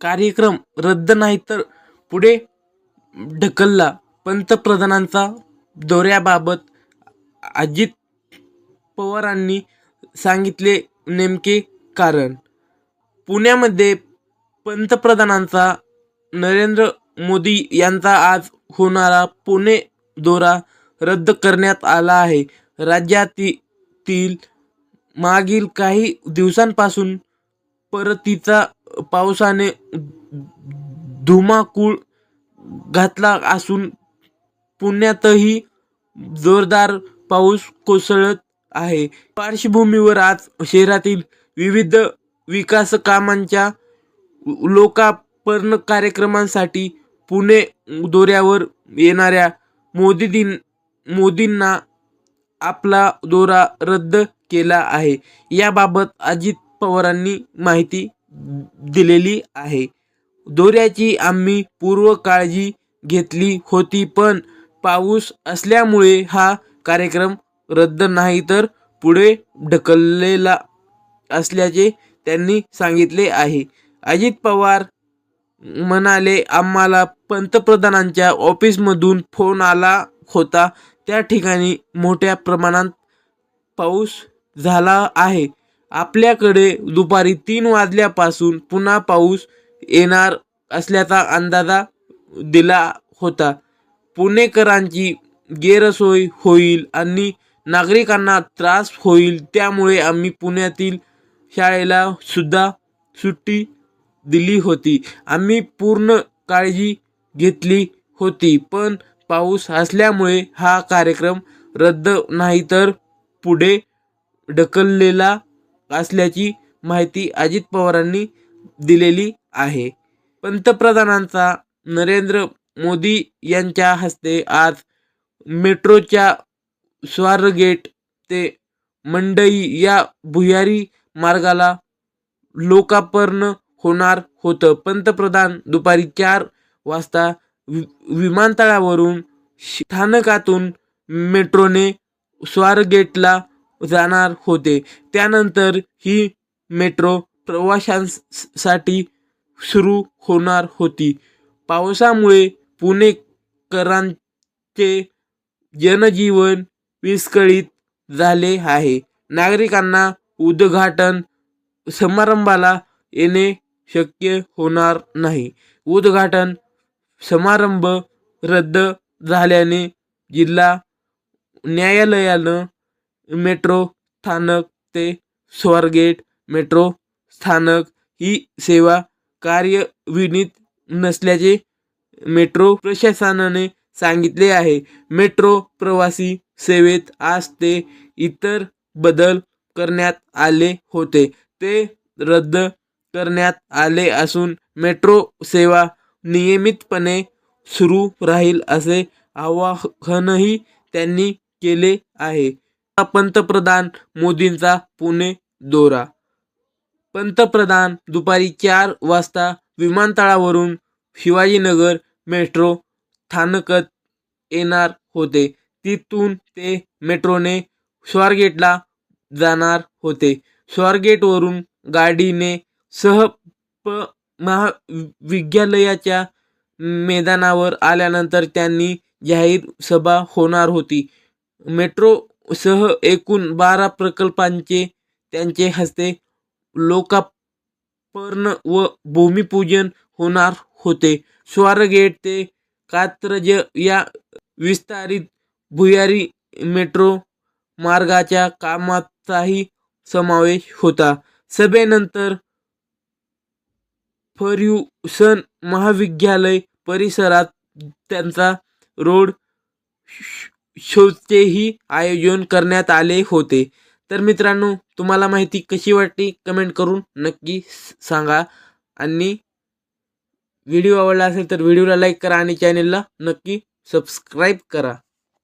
कार्यक्रम रद्द नाही तर पुढे ढकलला. पंतप्रधानांचा दौऱ्याबाबत अजित पवारांनी सांगितले नेमके कारण. पुण्यामध्ये पंतप्रधानांचा नरेंद्र मोदी यांचा आज होणारा पुणे दौरा रद्द करण्यात आला आहे. राज्यातील मागील काही दिवसांपासून परतीचा पावसाने धुमाकूळ घातला असून पुण्यातही जोरदार पाऊस कोसळत आहे. पार्श्वभूमीवर आज शहरातील विविध विकास कामांच्या लोकार्पण कार्यक्रमांसाठी पुणे दौऱ्यावर येणाऱ्या मोदी दिन मोदींना आपला दौरा रद्द केला आहे. याबाबत अजित पवारांनी माहिती दिलेली आहे. दोऱ्याची आम्ही पूर्व काळजी घेतली होती पण पाऊस असल्यामुळे हा कार्यक्रम रद्द नाही तर पुढे ढकललेला असल्याचे त्यांनी सांगितले आहे. अजित पवार म्हणाले आम्हाला पंतप्रधानांच्या ऑफिसमधून फोन आला होता. त्या ठिकाणी मोठ्या प्रमाणात पाऊस झाला आहे. आपल्याकडे दुपारी तीन वाजल्यापासून पुन्हा पाऊस येणार असल्याचा अंदाजा दिला होता. पुणेकरांची गैरसोय होईल आणि नागरिकांना त्रास होईल त्यामुळे आम्ही पुण्यातील शाळेला सुद्धा सुट्टी दिली होती. आम्ही पूर्ण काळजी घेतली होती पण पाऊस असल्यामुळे हा कार्यक्रम रद्द नाही तर पुढे ढकललेला असल्याची माहिती अजित पवारांनी दिलेली आहे. पंतप्रधानांचा नरेंद्र मोदी यांच्या हस्ते आज मेट्रोच्या स्वारगेट ते मंडई या भुयारी मार्गाला लोकार्पण होणार होतं. पंतप्रधान दुपारी चार वाजता वि विमानतळावरून स्थानकातून मेट्रोने स्वारगेटला जाणार होते. त्यानंतर ही मेट्रो प्रवाशांसाठी सुरू होणार होती. पावसामुळे पुणेकरांचे जनजीवन विस्कळीत झाले आहे. नागरिकांना उद्घाटन समारंभाला येणे शक्य होणार नाही. उद्घाटन समारंभ रद्द झाल्याने जिल्हा न्यायालयानं मेट्रो स्थानक ते स्वारगेट मेट्रो स्थानक ही सेवा कार्यविनीत नसल्याचे मेट्रो प्रशासनाने सांगितले आहे. मेट्रो प्रवासी सेवेत आज ते इतर बदल करण्यात आले होते. ते रद्द करण्यात आले असून मेट्रो सेवा नियमितपणे सुरू राहील असे आवाहनही त्यांनी केले आहे. पंतप्रधान मोदींचा पुणे दौरा. पंतप्रधान दुपारी चार वाजता विमानतळावरून शिवाजीनगर मेट्रो स्थानकात येणार होते. तिथून ते मेट्रोने स्वारगेटला जाणार होते. स्वारगेटवरून गाडीने सह प महाविद्यालयाच्या मैदानावर आल्यानंतर त्यांनी जाहीर सभा होणार होती. मेट्रो सह एकूण बारा प्रकल्पांचे त्यांचे हस्ते लोकार्पण व भूमिपूजन होणार होते. स्वारगेट ते कात्रज या विस्तारित भुयारी मेट्रो मार्गाच्या कामाचाही समावेश होता. सभेनंतर फर्युसन महाविद्यालय परिसरात त्यांचा रोड शोचेही आयोजन करण्यात आले होते. तर मित्रांनो तुम्हाला माहिती कशी वाटली? कमेंट करून नक्की सांगा. आणि व्हिडिओ आवडला असेल तर व्हिडिओला लाईक करा आणि चॅनेलला नक्की सबस्क्राईब करा.